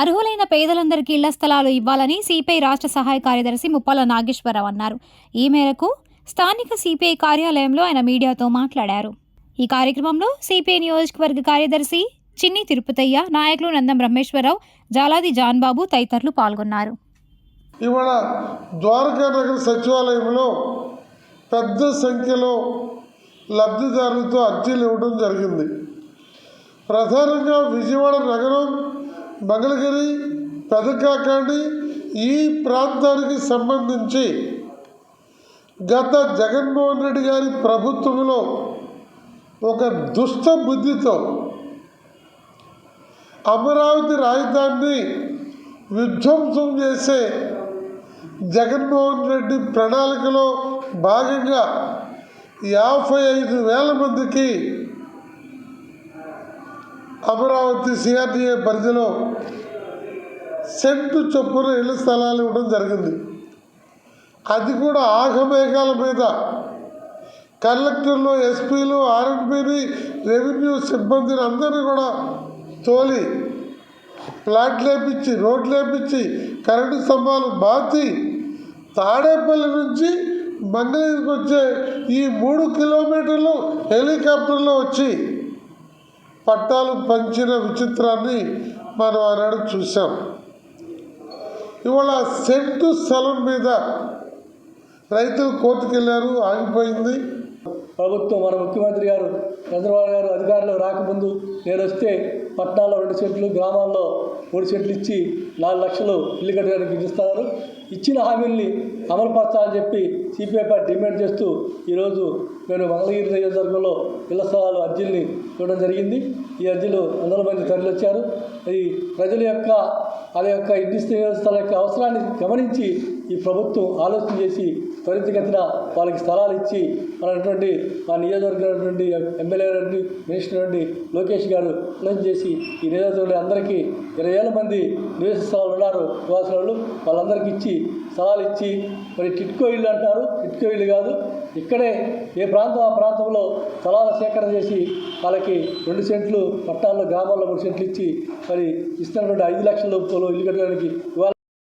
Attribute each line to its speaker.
Speaker 1: అర్హులైన పేదలందరికీ ఇళ్ళ స్థలాలు ఇవ్వాలని సిపిఐ రాష్ట్ర సహాయ కార్యదర్శి ముప్పాల నాగేశ్వరరావు అన్నారు. ఈ మేరకు స్థానిక సిపిఐ కార్యాలయంలో ఆయన మీడియాతో మాట్లాడారు. ఈ కార్యక్రమంలో సిపిఐ నియోజకవర్గ కార్యదర్శి చిన్ని తిరుపతయ్య నాయకులు నందం బ్రహ్మేశ్వరరావు జాలాది జాన్బాబు తదితరులు పాల్గొన్నారు.
Speaker 2: ఇవాళ ద్వారకా నగర సచివాలయంలో పెద్ద సంఖ్యలో లబ్ధిదారులతో అర్జీలు ఇవ్వడం జరిగింది. ప్రధానంగా విజయవాడ నగర మంగళగిరి పెదకాకాండి ఈ ప్రాంతానికి సంబంధించి గత జగన్మోహన్ రెడ్డి గారి ప్రభుత్వంలో ఒక దుష్ట బుద్ధితో అమరావతి రాజధానిని విధ్వంసం చేసే జగన్మోహన్ రెడ్డి ప్రణాళికలో భాగంగా యాభై ఐదు వేల మందికి అమరావతి సిఆర్టీఏ పరిధిలో సెంటు చొప్పున ఇళ్ళ స్థలాలు ఇవ్వడం జరిగింది. అది కూడా ఆగమేఘాల మీద. కలెక్టర్లు ఎస్పీలు ఆర్ఎన్బిని రెవెన్యూ సిబ్బందిని అందరినీ కూడా తోలి ప్లాట్ వేపించి రోడ్లు వేపించి కరెంటు స్తంభాలు బాతి తాడేపల్లి నుంచి మంగళగిరికి వచ్చే ఈ మూడు కిలోమీటర్లు హెలికాప్టర్లో వచ్చి పట్టాలు పంచిన విచిత్రాన్ని మనం ఆనాడు చూసాం ఇవాళ సెంటు స్థలం మీద రైతులు కోర్టుకు వెళ్ళారు ఆగిపోయింది.
Speaker 3: ప్రభుత్వం మన ముఖ్యమంత్రి గారు చంద్రబాబు గారు అధికారంలో రాకముందు నేను వస్తే పట్టణాల్లో రెండు సెంట్లు గ్రామాల్లో మూడు సెంట్లు ఇచ్చి నాలుగు లక్షలు ఇల్లు కట్టడానికి ఇస్తున్నారు ఇచ్చిన హామీల్ని అమలుపరచాలని చెప్పి సిపిఐ పార్టీ డిమాండ్ చేస్తూ ఈరోజు నేను మంగళగిరి నియోజకవర్గంలో ఇళ్ళ స్థలాలు అర్జీల్ని చూడడం జరిగింది. ఈ అర్జీలు వందల మంది తరలివచ్చారు. ఈ ప్రజల యొక్క వాళ్ళ యొక్క ఇంటి స్థల యొక్క అవసరాన్ని గమనించి ఈ ప్రభుత్వం ఆలోచన చేసి త్వరితగతిన వాళ్ళకి స్థలాలు ఇచ్చి మనటువంటి మా నియోజకవర్గం ఎమ్మెల్యే నుండి మినిస్టర్ నుండి లోకేష్ గారు ఆలోచన చేసి ఈ నియోజకవర్గంలో అందరికీ ఇరవై వేల మంది నివేశ స్థలాలు ఉన్నారు నివాసాలు వాళ్ళు వాళ్ళందరికీ ఇచ్చి స్థలాలు ఇచ్చి మరి టిట్కో ఇల్లు అంటారు టిట్కో ఇల్లు కాదు ఇక్కడే ఏ ప్రాంతం ఆ ప్రాంతంలో స్థలాల సేకరణ చేసి వాళ్ళకి రెండు సెంట్లు పట్టాల్లో గ్రామాల్లో మూడు సెంట్లు ఇచ్చి మరి ఇస్తున్నటువంటి ఐదు లక్షల రూపాయలు ఇల్లు కట్టడానికి ఇవాళ